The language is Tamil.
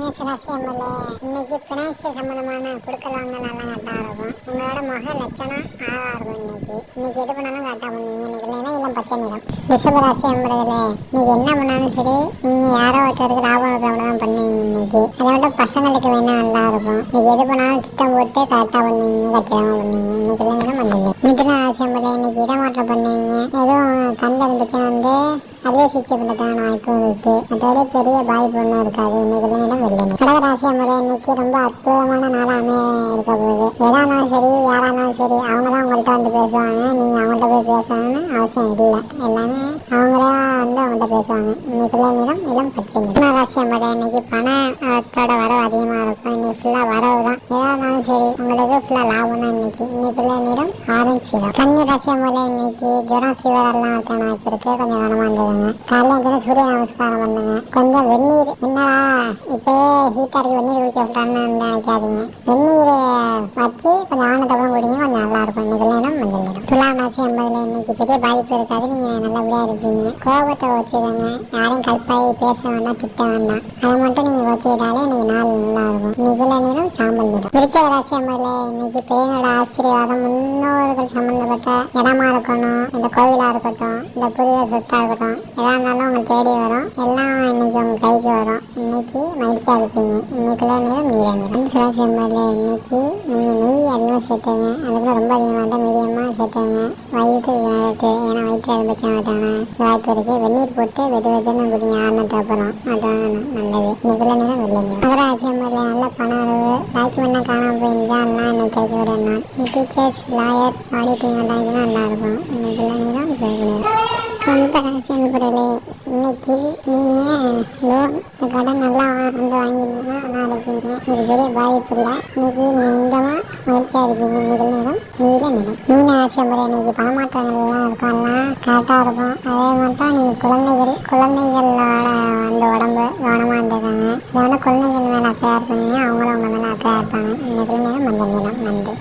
மேசராசி எம்எல்ஏ இன்னைக்கு பினான்சியல் சம்பந்தமான கொடுக்கல் வாங்கலாம் கரெக்டாக இருக்கும். உங்களோட முக லட்சணம் ஆறா இருக்கும் இன்னைக்கு. இன்னைக்கு எது பண்ணாலும் கரெக்டாக பண்ணுவீங்க இன்னைக்கு இல்லைன்னா இல்லை பச்சை நிறம். ரிஷபராசி எம்எல்ஏல இன்னைக்கு என்ன பண்ணாலும் சரி நீங்க யாரோ ஒருத்தருக்கு லாபம் இருக்கிறவங்க தான் பண்ணுவீங்க இன்னைக்கு. அதை விட பசங்களுக்கு வேணா நல்லா இருக்கும். இன்னைக்கு எது பண்ணாலும் திட்டம் போட்டு கரெக்டாக பண்ணுவீங்க கச்சிதமாக பண்ணுவீங்க. இன்னைக்கு இல்லைன்னா பண்ணுவீங்க இன்னைக்கு அதே சிகிச்சை பண்ணுறதுக்கான வாய்ப்பும் இருக்கு மற்றபடி பெரிய பாதிப்பு ஒன்றும் இருக்காது. இன்னைக்கு இல்லைன்னா வெள்ளைங்க கடகராசி முறை இன்னைக்கு ரொம்ப அற்புதமான நாளாக இருக்க போகுது. எதானாலும் சரி யாரானாலும் சரி அவங்க தான் உங்கள்கிட்ட வந்து பேசுவாங்க. நீங்கள் அவங்கள்ட்ட போய் பேசணும்னு அவசியம் இல்லை. எல்லாமே அவங்களா வந்து அவங்கள்ட்ட பேசுவாங்க. இன்னைக்கு இல்லை நிறம் இளம் பச்சை நிறம் ராசி முறை இன்னைக்கு பணத்தோட வரவு அதிகமாக இருக்கும். இன்னைக்கு ஃபுல்லாக வரவு தான் வீட்டில் ஃபுல்லாக லாபம் தான் இன்னைக்கு இன்னைக்கு நிறம் ஆரஞ்சு நிறம் கன்னி ராசி போல இன்னைக்கு ஜுரம் ஃபீவர் எல்லாம் இருக்கான வாய்ப்பு இருக்கு கொஞ்சம் கனமாக இருந்ததுங்க காலையில் எழுந்திரிச்சு சூரிய நமஸ்காரம் பண்ணுங்க கொஞ்சம் வெந்நீர் என்னடா இப்போயே ஹீட்டாக வெந்நீர் குடிக்க விட்டான்னு நினைக்காதீங்க வெந்நீர் வச்சு கொஞ்சம் ஆனந்தப்படம் குடிங்க கொஞ்சம் நல்லா இருக்கும் இன்னைக்கு இல்லைன்னா மஞ்சள் நிறம் துலாம் ராசி ஐம்பதுல இன்னைக்கு பெரிய பாதிப்பு இருக்காது நீங்கள் நல்லா ஜாலியாக இருப்பீங்க. கோபத்தை வச்சுக்கோங்க யாரையும் கல்பாயி பேச வேண்டாம் திட்ட வேண்டாம். அதை மட்டும் நீங்கள் வச்சுக்கிட்டாலே இன்னைக்கு நாள் நல்லா இருக்கும் இன்னைக்கு உள்ள நிறம் சாம்பல் நிறம் விருச்சக ராசி ஐம்பதுல இன்னைக்கு பெரியனோட ஆசீர்வாதம் முன்னோர்கள் சம்பந்தப்பட்ட இடமா இருக்கணும். இந்த கோவிலா இருக்கட்டும் இந்த புதிய சொத்தா இருக்கட்டும் எதா இருந்தாலும் உங்களுக்கு தேடி வரும். எல்லாம் இன்னைக்கு உங்க கைக்கு வரும். இன்னைக்கு மகிழ்ச்சியா இருப்பீங்க. இன்னைக்குள்ள நேரம் நீல நிறம். ராசி ஐம்பதுல இன்னைக்கு நீங்க நெய் அதிகமாக சேர்த்துங்க. அதுக்குள்ள ரொம்ப அதிகமாக இருந்தால் மீடியமாக சேர்த்துங்க. வயிற்று ஏன்னா வயிற்று இருந்துச்சுன்னா வாய்ப்பு இருக்கு வெந்நீர் போட்டு வெது வெதுன்னு குடிங்க ஆரணத்தை அப்புறம். அதான் நல்லது. இன்னைக்குள்ள நேரம் வெள்ளை நிறம் மகராசி ஐம்பதுல நல்ல பணம் அளவு டாக்குமெண்ட்லாம் காணாமல் போயிருந்தா எல்லாம் இன்னைக்கு கிடைக்க ஒரு நாள் டீச்சர்ஸ் லாயர் ஆடிட்டிங் எல்லாம் நல்லா இருக்கும் இன்னைக்குள்ள நேரம் சிவப்பு நிறம் கும்பராசி அன்பர்களே இன்னைக்கு நீங்கள் லோன் கடன் நல்லா வந்து வாங்கியிருந்தீங்கன்னா நல்லா இருப்பீங்க இது பெரிய பாதிப்பு இல்லை இன்னைக்கு நீங்கள் இன்பமாக மகிழ்ச்சியாக இருப்பீங்க இன்னைக்கு நேரம் நீல நிறம். மீன ஆட்சி முறை இன்னைக்கு பணமாற்றங்கள்லாம் இருக்கும் எல்லாம் கரெக்டாக இருக்கும். அதே மட்டும் நீங்கள் குழந்தைகள் குழந்தைகளோட அந்த உடம்பு கவனமாக இருந்திருக்காங்க இதோட குழந்தைகள் மேலே அக்கறையாக இருப்பீங்க. அவங்களும் உங்கள் மேலே அக்கறையாக இருப்பாங்க. இன்னைக்கு நேரம் மஞ்சள் நிறம். நன்றி.